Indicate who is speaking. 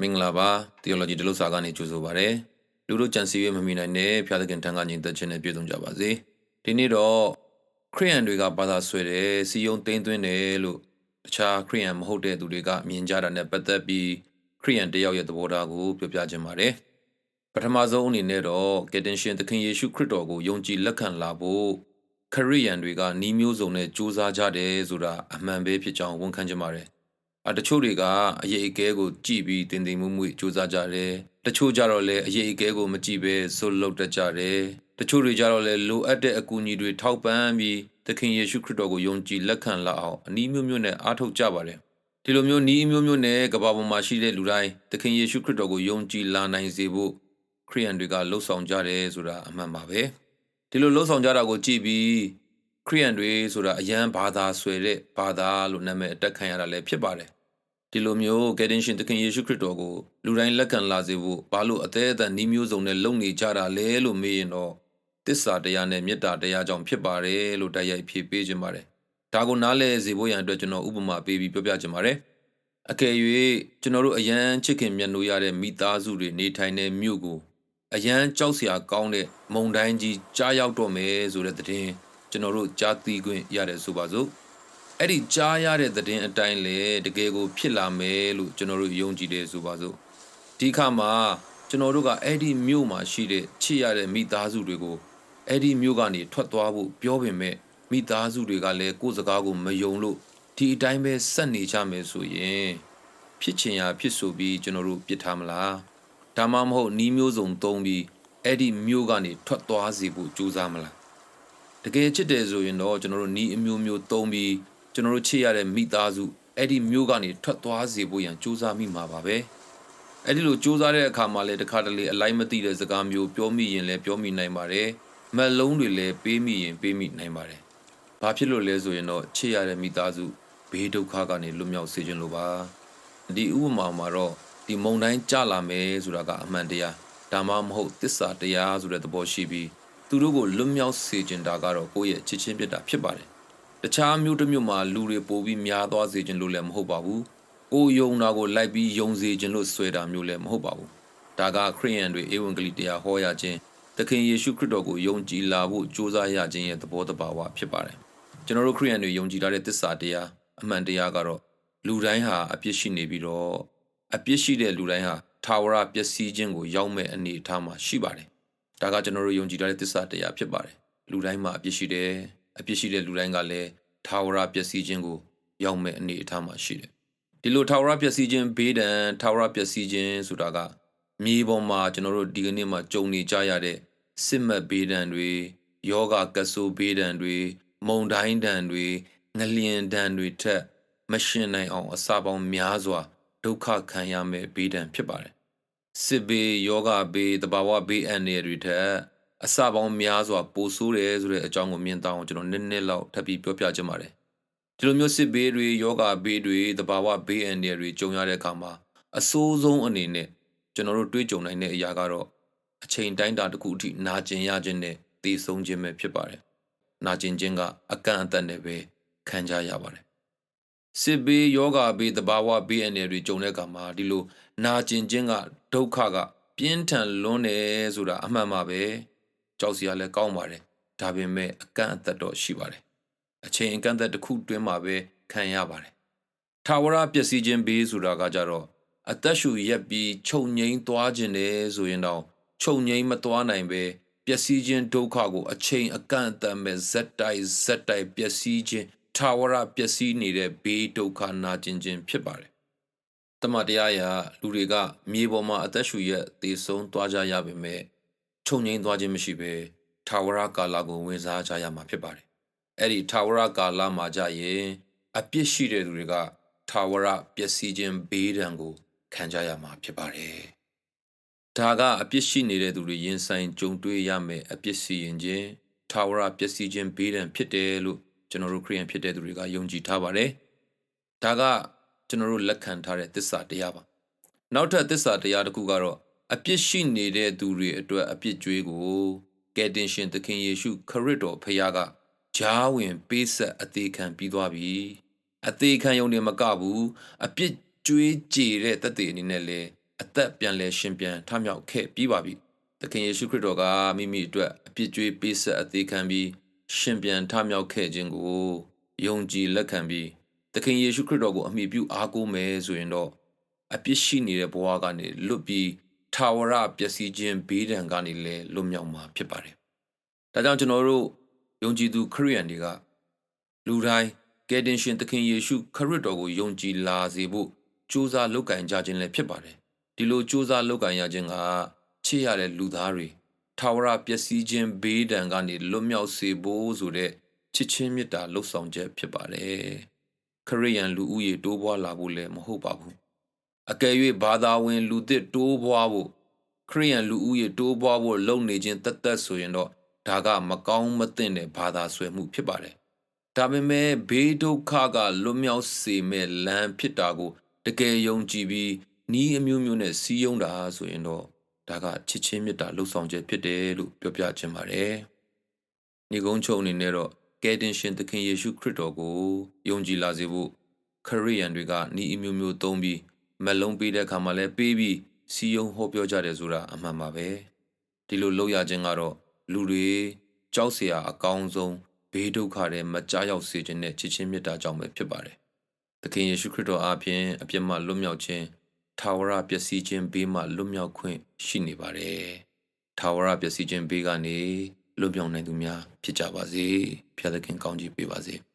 Speaker 1: မင်္ဂလာပါ theology တလို့စာကနေကြိုဆိုပါရစေလူတို့ကြံစည်ရမမိနိုင်တဲ့ဖျားသခင်ထံကညီသက်ခြင်းနဲ့ပြည့်စုံကြပါစေဒီနေ့တော့ခရိယန်တွေကဘာသာဆွဲတယ်စီယုံသိမ်းသွင်းတယ်လို့တခြားခရိယန်မဟုတ်တဲ့သူတွေကမြင်ကြတာနဲ့ပတ်သက်ပြီးခရိယန်တယောက်ရဲ့သဘောထားကိုပြောပြခြင်းပါတယ်ပထမဆုံးအနေနဲ့တော့ကယ်တင်ရှင်သခင်ယေရှုခရစ်တော်ကိုယုံကြည်လက်ခံလာဖို့ခရိယန်တွေကနီးမျိုးစုံနဲ့ကြိုးစားကြတယ်ဆိုတာအမှန်ပဲဖြစ်ကြောင်းဝန်ခံကြပါတယ် အတချို့တွေကအရေးအကဲကိုကြည်ပြီးတင်တင်မှုမှုစူးစမ်းကြတယ်တချို့ကြတော့လည်းအရေးအကဲကိုမကြည့်ပဲဆိုလုပ်တတ်ကြတယ်တချို့တွေကြတော့လည်းလိုအပ်တဲ့အကူအညီတွေထောက်ပံ့ပြီးသခင်ယေရှုခရစ်တော်ကိုယုံကြည်လက်ခံလာအောင်အနည်းမျိုးမျိုးနဲ့အားထုတ်ကြပါတယ်ဒီလိုမျိုးနီးမျိုးမျိုးနဲ့ကမ္ဘာပေါ်မှာရှိတဲ့လူတိုင်းသခင်ယေရှုခရစ်တော်ကိုယုံကြည်လာနိုင်စေဖို့ခရိယန်တွေကလှုပ်ဆောင်ကြတယ်ဆိုတာအမှန်ပါပဲဒီလိုလှုပ်ဆောင်ကြတာကိုကြည့်ပြီး ခရိယန်တွေဆိုတာအယံဘာသာဆွဲတဲ့ဘာသာလို့နာမည်အတက်ခံရတာလည်းဖြစ်ပါတယ်ဒီလိုမျိုးကယ်တင်ရှင်သခင်ယေရှုခရစ်တော်ကိုလူတိုင်းလက်ခံလာစေဖို့ဘာလို့အသေးအတန်ဤမျိုးစုံနဲ့လုံနေကြတာလဲလို့မေးရင်တော့တစ္ဆာတရားနဲ့မေတ္တာတရားကြောင့်ဖြစ်ပါတယ်လို့တိုက်ရိုက်ဖြေပေးခြင်းပါတယ်ဒါကိုနားလဲစေဖို့ရန်အတွက်ကျွန်တော်ဥပမာပေးပြီးပြောပြခြင်းပါတယ်အကယ်၍ကျွန်တော်တို့အရန်ချစ်ခင်မြတ်နိုးရတဲ့မိသားစုတွေနေထိုင်တဲ့မြို့ကိုအရန်ကြောက်စရာကောင်းတဲ့မုံတိုင်းကြီးကြားရောက်တော့မယ်ဆိုတဲ့သတင်း ကျွန်တော်တို့ကြားသိခွင့်ရတယ်ဆိုပါစို့အဲ့ဒီကြားရတဲ့သတင်းအတိုင်းလေတကယ်ကို ဖြစ်လာမယ်လို့ကျွန်တော်တို့ယုံကြည်တယ်ဆိုပါစို့ဒီခါမှာကျွန်တော်တို့ကအဲ့ဒီမြို့မှာရှိတဲ့ချစ်ရတဲ့မိသားစုတွေကိုအဲ့ဒီမြို့ကနေထွက်သွားဖို့ပြောပေမဲ့မိသားစုတွေကလည်းကိုယ့်စကားကိုမယုံလို့ဒီအတိုင်းပဲဆက်နေကြမယ်ဆိုရင်ဖြစ်ချင်ရာဖြစ်ဆိုပြီးကျွန်တော်တို့ပြစ်ထားမလားဒါမှမဟုတ်နီးမျိုးစုံသုံးပြီးအဲ့ဒီမြို့ကနေထွက်သွားစေဖို့ကြိုးစားမလား တကယ်ချစ်တယ်ဆိုရင်တော့ကျွန်တော်တို့နီးအမျိုးမျိုးသုံးပြီးကျွန်တော်တို့ချစ်ရတဲ့မိသားစုအဲ့ဒီမျိုးကနေထွက်သွားစေဖို့ရန်စူးစမ်းမိမှာပါပဲအဲ့ဒီလိုစူးစမ်းတဲ့အခါမှာလည်းတခါတလေအလိုက်မသိတဲ့စကားမျိုးပြောမိရင်လည်းပြောမိနိုင်ပါတယ်မက်လုံးတွေလည်းပေးမိရင်ပေးမိနိုင်ပါတယ်ဘာဖြစ်လို့လဲဆိုရင်တော့ချစ်ရတဲ့မိသားစုဘေးဒုက္ခကနေလွတ်မြောက်စေခြင်းလိုပါဒီဥပမာမှာတော့ဒီမုံတိုင်းကြလာမယ်ဆိုတာကအမှန်တရားဒါမှမဟုတ်တစ္ဆာတရားဆိုတဲ့သဘောရှိပြီး သူတို့ကိုလွတ်မြောက်စေခြင်းတာကတော့ကိုယ့်ရဲ့ချစ်ချင်းပြတာဖြစ်ပါတယ်တခြားမျိုးတစ်မျိုးမှာလူတွေပိုပြီးများသွားစေခြင်းလို့လည်းမဟုတ်ပါဘူး။ကိုယုံတာကိုလိုက်ပြီးယုံစေခြင်းလို့ဆွဲတာမျိုးလည်းမဟုတ်ပါဘူး။ဒါကခရိယန်တွေဧဝံဂေလိတရားဟောရခြင်းသခင်ယေရှုခရစ်တော်ကိုယုံကြည်လာဖို့ကြိုးစားရခြင်းရဲ့သဘောတဘာဝဖြစ်ပါတယ်။ကျွန်တော်တို့ခရိယန်တွေယုံကြည်ထားတဲ့သစ္စာတရားအမှန်တရားကတော့လူတိုင်းဟာအပြစ်ရှိနေပြီးတော့အပြစ်ရှိတဲ့လူတိုင်းဟာထာဝရပျက်စီးခြင်းကိုရောက်မဲ့အနေအထားမှာရှိပါတယ်။ ဒါကကျွန်တော်တို့ယုံကြည်ထားတဲ့သစ္စာတရားဖြစ်ပါတယ်။လူတိုင်းမှာအပြစ်ရှိတယ်။အပြစ်ရှိတဲ့လူတိုင်းကလည်းထာဝရပျက်စီးခြင်းကိုရောက်မဲ့အနေအထားမှာရှိတယ်ဒီလိုထာဝရပျက်စီးခြင်းဘေးဒဏ်ထာဝရပျက်စီးခြင်းဆိုတာကမြေပေါ်မှာကျွန်တော်တို့ဒီကနေ့မှာကြုံနေကြရတဲ့စစ်မှတ်ဘေးဒဏ်တွေယောဂကဆူဘေးဒဏ်တွေမုန်တိုင်းဒဏ်တွေငလျင်ဒဏ်တွေထက်မရှင်နိုင်အောင်အစာပေါင်းများစွာဒုက္ခခံရမယ့်ဘေးဒဏ်ဖြစ်ပါတယ် စစ်ဘေးယောဂဘေးတဘာဝဘေးအန္တရာယ်တွေထက်အစပေါင်းများစွာပိုဆိုးတယ်ဆိုတဲ့အကြောင်းကိုမြင်တောင်းကျွန်တော်နည်းနည်းလောက်ထပ်ပြီးပြောပြချင်ပါတယ်ဒီလိုမျိုးစစ်ဘေးတွေယောဂဘေးတွေတဘာဝဘေးအန္တရာယ်တွေကြုံရတဲ့အခါမှာအဆိုးဆုံးအနေနဲ့ကျွန်တော်တို့တွေးကြုံနိုင်တဲ့အရာကတော့အချိန်တိုင်းတာတစ်ခုအထိနာကျင်ရခြင်းနဲ့တည်ဆုံးခြင်းပဲဖြစ်ပါတယ်နာကျင်ခြင်းကအကန့်အသတ်နဲ့ပဲခံကြရပါတယ် စစ်ဘေးယောဂဘေးတဘာဝဘေးအန္တရာယ်တွေကြုံတဲ့အခါမှာဒီလိုနာကျင်ခြင်းကဒုက္ခက ပြင်းထန်လွန်းတယ်ဆိုတာအမှန်ပါပဲကြောက်စရာလည်းကောင်းပါတယ်ဒါပေမဲ့အကန့်အသတ်တော့ရှိပါတယ်အချိန်အကန့်အသတ်တစ်ခုတွင်းမှာပဲခံရပါတယ်ထာဝရပျက်စီးခြင်းဘေးဆိုတာကကြတော့အသက်ရှူရက်ပြီးချုပ်ငိမ့်သွားခြင်းလေဆိုရင်တော့ချုပ်ငိမ့်မသွားနိုင်ပဲပျက်စီးခြင်းဒုက္ခကိုအချိန်အကန့်အသတ်မဲ့ဇက်တိုက်ဇက်တိုက်ပျက်စီးခြင်း ထာဝရပျက်စီးနေတဲ့ဘေးဒုက္ခနာကျင်ခြင်းဖြစ်ပါတယ်တမန်တရားရာလူတွေကမြေပေါ်မှာအသက်ရှူရက်တည်ဆုံးသွားကြရပေမဲ့ခြုံငိမ့်သွားခြင်းမရှိဘဲထာဝရကာလကိုဝင်စားကြရမှာဖြစ်ပါတယ်။အဲ့ဒီထာဝရကာလမှာကြရင်အပြစ်ရှိတဲ့သူတွေကထာဝရပျက်စီးခြင်းဘေးဒဏ်ကိုခံကြရမှာဖြစ်ပါတယ်။ဒါကအပြစ်ရှိနေတဲ့သူတွေရင်ဆိုင်ကြုံတွေ့ရမယ်အပြစ်စီရင်ခြင်းထာဝရပျက်စီးခြင်းဘေးဒဏ်ဖြစ်တယ်လို့ ကျွန်တော်တို့ခရိယန်ဖြစ်တဲ့သူတွေကယုံကြည်ထားပါတယ်။ဒါကကျွန်တော်တို့လက်ခံထားတဲ့သစ္စာတရားပါ။နောက်ထပ်သစ္စာတရားတစ်ခုကတော့အပြစ်ရှိနေတဲ့သူတွေအတွက်အပြစ်ကြွေးကိုကယ်တင်ရှင်သခင်ယေရှုခရစ်တော်ဖခင်ကဂျားဝင်ပေးဆက်အသေးခံပြီးသွားပြီအသေးခံယုံနေမကဘူးအပြစ်ကြွေးကြေတဲ့တသက်အနေနဲ့လေအသက်ပြန်လဲရှင်ပြန်ထမြောက်ခဲ့ပြီးပါပြီသခင်ယေရှုခရစ်တော်ကမိမိအတွက်အပြစ်ကြွေးပေးဆက်အသေးခံပြီး ရှင်ပြန်ထမြောက်ခဲ့ခြင်းကိုယုံကြည်လက်ခံပြီးသခင်ယေရှုခရစ်တော်ကိုအမိပြုအားကိုးမယ်ဆိုရင်တော့အပြစ်ရှိနေတဲ့ဘဝကနေလွတ်ပြီးထာဝရပျက်စီးခြင်းဘေးဒဏ်ကနေလည်းလွတ်မြောက်မှာဖြစ်ပါတယ်။ဒါကြောင့်ကျွန်တော်တို့ယုံကြည်သူခရိယန်တွေကလူတိုင်းကယ်တင်ရှင်သခင်ယေရှုခရစ်တော်ကိုယုံကြည်လာစေဖို့ကြိုးစားလုပ်ကင်ကြခြင်းလည်းဖြစ်ပါတယ်။ဒီလိုကြိုးစားလုပ်ကင်ရခြင်းကချစ်ရတဲ့လူသားတွေ ထာဝရပျက်စီးခြင်းဘေးဒဏ်ကနေလွတ်မြောက်စေဖို့ဆိုတဲ့ချစ်ချင်းမေတ္တာလှုပ်ဆောင်ချက်ဖြစ်ပါတယ်။ခရိယန်လူဦးရေတိုးပွားလာဖို့လည်းမဟုတ်ပါဘူး။အကယ်၍ဘာသာဝင် လူသစ်တိုးပွားဖို့ခရိယန်လူဦးရေတိုးပွားဖို့လုပ်နေခြင်းတသက်ဆိုရင်တော့ဒါကမကောင်းမသင့်တဲ့ဘာသာဆွဲမှုဖြစ်ပါတယ်။ဒါပေမဲ့ဘေးဒုက္ခကလွတ်မြောက်စေမဲ့လမ်းဖြစ်တာကိုတကယ်ယုံကြည်ပြီးနီးအမျိုးမျိုးနဲ့စီးယုံတာဆိုရင်တော့ ဒါကချစ်ချင်းမေတ္တာလှုပ်ဆောင်ချက်ဖြစ်တယ်လို့ပြောပြချင်ပါတယ်။ညီကုန်းချုပ်အနေနဲ့တော့ကယ်တင်ရှင်သခင်ယေရှုခရစ်တော်ကိုယုံကြည်လာစေဖို့ခရိယန်တွေကနီးအမျိုးမျိုးသုံးပြီးမလုံးပေးတဲ့အခါမှာလည်းပေးပြီးစီယုံဟောပြောကြတယ်ဆိုတာအမှန်ပါပဲ။ဒီလိုလုပ်ရခြင်းကတော့လူတွေကြောက်เสียအကောင်းဆုံးဘေးဒုက္ခတွေမကြားရောက်စေခြင်းနဲ့ချစ်ချင်းမေတ္တာကြောင့်ပဲဖြစ်ပါတယ်။သခင်ယေရှုခရစ်တော်အားဖြင့်အပြစ်မှလွတ်မြောက်ခြင်း ထာဝရပျက်စီးခြင်းဘေးမှလွတ်မြောက်ခွင့်ရှိနေပါတယ်။ထာဝရပျက်စီးခြင်းဘေးကနေလွတ်မြောက်နိုင်သူများဖြစ်ကြပါစေ။ဖျားသခင်ကောင်းကြီးပေးပါစေ။